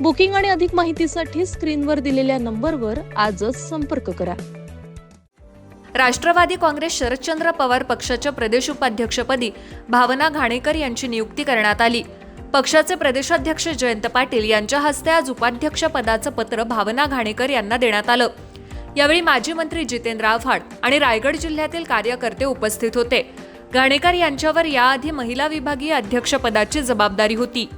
Booking आणि अधिक माहितीसाठी स्क्रीनवर दिलेल्या नंबरवर आजच संपर्क करा. राष्ट्रवादी काँग्रेस शरदचंद्र पवार पक्षाच्या प्रदेश उपाध्यक्षपदी भावना घाणेकर यांची नियुक्ती करण्यात आली. पक्षाचे प्रदेशाध्यक्ष जयंत पाटील यांच्या हस्ते आज उपाध्यक्ष पदाचं पत्र भावना घाणेकर यांना देण्यात आलं. यावेळी माजी मंत्री जितेंद्र आव्हाड आणि रायगड जिल्ह्यातील कार्यकर्ते उपस्थित होते. घाणेकर यांच्यावर याआधी महिला विभागीय अध्यक्षपदाची जबाबदारी होती.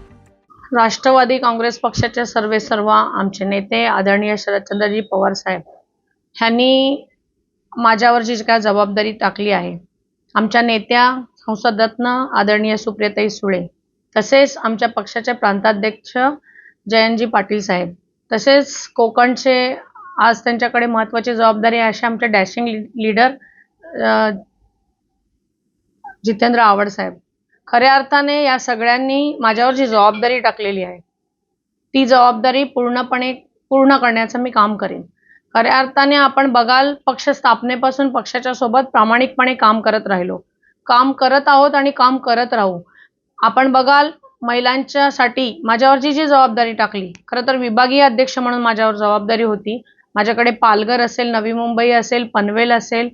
राष्ट्रवादी काँग्रेस पक्षाचे सर्वेसर्वा आमचे नेते आदरणीय शरदचंद्रजी पवार साहेब ह्यांनी माझ्यावर जी काय जबाबदारी टाकली आहे आमच्या नेत्या संसदरत्न आदरणीय सुप्रियताई सुळे तसेच आमच्या पक्षाचे प्रांताध्यक्ष जयंतजी पाटील साहेब तसेच कोकणचे आज त्यांच्याकडे महत्त्वाची जबाबदारी आहे असे आमचे डॅशिंग लीडर जितेंद्र आवड साहेब खऱ्या अर्थाने या सगळ्यांनी माझ्यावर जी जबाबदारी टाकलेली आहे. ती जबाबदारी पूर्णपणे पूर्ण करण्याचं मी काम करेन. खऱ्या अर्थाने आपण बघाल पक्ष स्थापनेपासून पक्षाच्या सोबत प्रामाणिकपणे काम करत राहिलो. काम करत आहोत आणि काम करत राहू. आपण बघाल महिलांच्यासाठी माझ्यावर जी जी जबाबदारी टाकली खरं तर विभागीय अध्यक्ष म्हणून माझ्यावर जबाबदारी होती. माझ्याकडे पालघर असेल नवी मुंबई असेल पनवेल असेल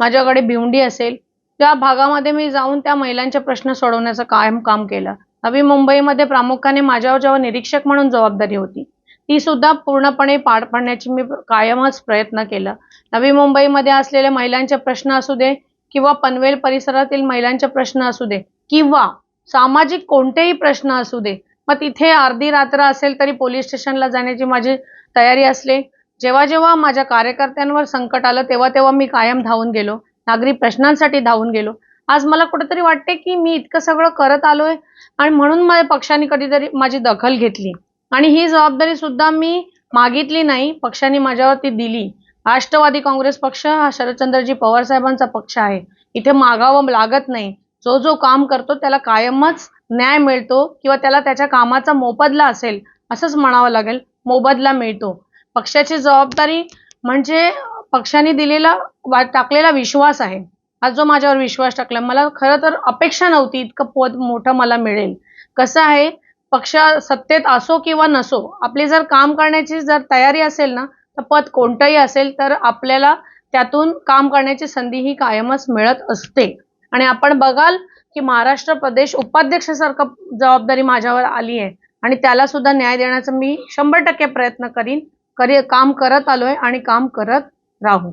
माझ्याकडे भिवंडी असेल त्या भागामध्ये मी जाऊन त्या महिलांचे प्रश्न सोडवण्याचं कायम काम केलं. नवी मुंबईमध्ये प्रामुख्याने माझ्यावर जेव्हा निरीक्षक म्हणून जबाबदारी होती ती सुद्धा पूर्णपणे पार पाडण्याची मी कायमच प्रयत्न केला. नवी मुंबईमध्ये असलेले महिलांचे प्रश्न असू दे किंवा पनवेल परिसरातील महिलांचे प्रश्न असू दे किंवा सामाजिक कोणतेही प्रश्न असू दे मग तिथे अर्धी रात्र असेल तरी पोलीस स्टेशनला जाण्याची माझी तयारी असले. जेव्हा जेव्हा माझ्या कार्यकर्त्यांवर संकट आलं तेव्हा तेव्हा मी कायम धावून गेलो. नागरी प्रश्नांसाठी धावून गेलो. आज मला कुठेतरी वाटते की मी इतकं सगळं करत आलोय आणि म्हणून माझ्या पक्षाने कधीतरी माझी दखल घेतली. आणि ही जबाबदारी सुद्धा मी मागितली नाही. पक्षाने माझ्यावरती दिली. राष्ट्रवादी काँग्रेस पक्ष हा शरदचंद्रजी पवार साहेबांचा पक्ष आहे. इथे मागावं लागत नाही. जो जो काम करतो त्याला कायमच न्याय मिळतो किंवा त्याला त्याच्या कामाचा मोबदला असेल असंच म्हणावं लागेल. मोबदला मिळतो. पक्षाची जबाबदारी म्हणजे पक्षाने दिलेला वा टाकलेला विश्वास आहे. हा जो माझ्यावर विश्वास टाकला मला खरं तर अपेक्षा नव्हती इतकं पद मोठं मला मिळेल. कसं आहे पक्ष सत्तेत असो किंवा नसो आपली जर काम करण्याची जर तयारी असेल ना तर पद कोणतंही असेल तर आपल्याला त्यातून काम करण्याची संधी ही कायमच मिळत असते. आणि आपण बघाल की महाराष्ट्र प्रदेश उपाध्यक्षासारखं जबाबदारी माझ्यावर आली आहे. आणि त्याला सुद्धा न्याय देण्याचा मी शंभर टक्के प्रयत्न करीन करी काम करत आलोय आणि काम करत राहू